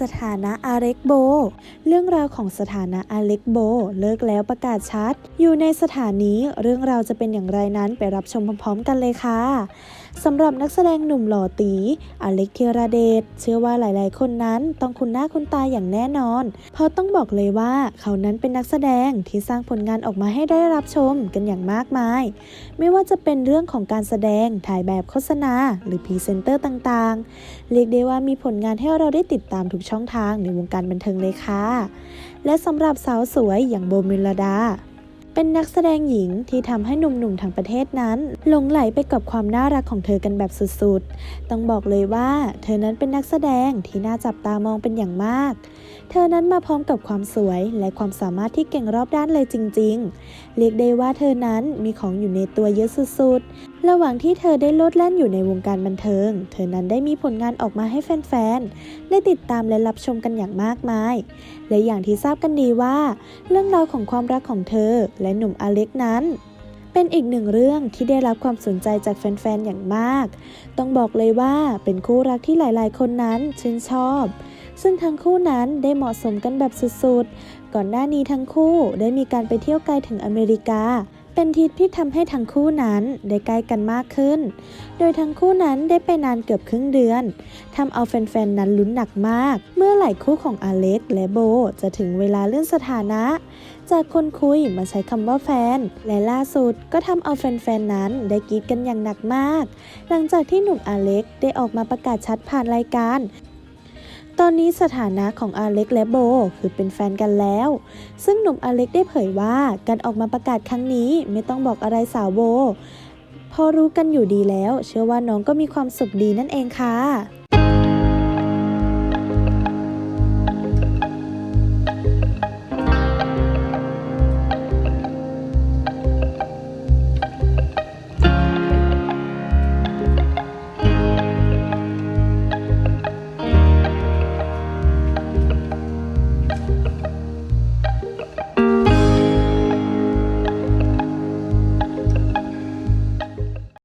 สถานะอาเล็กโบ เรื่องราวของสถานะอาเล็กโบ เลิกแล้วประกาศชัด อยู่ในสถานีเรื่องราวจะเป็นอย่างไรนั้นไปรับชมพร้อมๆกันเลยค่ะ สำหรับนักแสดงหนุ่มหล่อตี อเล็กเทียราเดช เชื่อว่าหลายๆ คนนั้นต้องคุ้นหน้าคุ้นตาอย่างแน่นอน เพราะต้องบอกเลยว่าเขานั้นเป็นนักแสดงที่สร้างผลงานออกมาให้ได้รับชมกันอย่างมากมาย ไม่ว่าจะเป็นเรื่องของการแสดง ถ่ายแบบโฆษณา หรือพรีเซนเตอร์ต่างๆ เรียกได้ว่ามีผลงานให้เราได้ติดตามทุกช่องทางในวงการบันเทิงเลยค่ะ และสำหรับสาวสวยอย่างโบมิลดา เป็นนักแสดงหญิงที่ทำให้หนุ่มๆทั้งประเทศนั้นหลงไหลไปกับความน่ารักของเธอกันแบบสุดๆ ต้องบอกเลยว่า เธอนั้นเป็นนักแสดงที่น่าจับตามองเป็นอย่างมาก เธอนั้นมาพร้อมกับความสวยและความสามารถที่เก่งรอบด้านเลยจริง ๆ เรียกได้ว่าเธอนั้นมีของอยู่ในตัวเยอะสุดๆ ระหว่างที่เธอได้โลดแล่นอยู่ในวงการบันเทิง เธอนั้นได้มีผลงานออกมาให้แฟนๆ ได้ติดตามและรับชมกันอย่างมากมาย และอย่างที่ทราบกันดีว่า เรื่องราวของความรักของเธอและหนุ่มอเล็กนั้น เป็นอีกหนึ่งเรื่องที่ได้รับความสนใจจากแฟนๆ อย่างมาก ต้องบอกเลยว่าเป็นคู่รักที่หลายๆ คนนั้นชื่นชอบ ซึ่งทั้งคู่นั้นได้เหมาะสมกันแบบสุดๆ ก่อนหน้านี้ทั้งคู่ได้มีการไปเที่ยวไกลถึงอเมริกา เป็นทริปที่ทำให้ทั้งคู่นั้นได้ใกล้กันมากขึ้น โดยทั้งคู่นั้นได้ไปนานเกือบครึ่งเดือนทำเอาแฟนๆ นั้นลุ้นหนักมาก เมื่อไหร่คู่ของอเล็กและโบจะถึงเวลาเลื่อนสถานะ จากคนคุยมาใช้คำว่าแฟน และล่าสุดก็ทำเอาแฟนๆ นั้นได้กรีดกันอย่างหนักมาก หลังจากที่หนุ่มอเล็กได้ออกมาประกาศชัดผ่านรายการ ตอนนี้สถานะของอเล็กและโบคือเป็นแฟนกันแล้ว ซึ่งหนุ่มอเล็กได้เผยว่าการออกมาประกาศครั้งนี้ไม่ต้องบอกอะไรสาวโบ พอรู้กันอยู่ดีแล้ว เชื่อว่าน้องก็มีความสุขดีนั่นเองค่ะ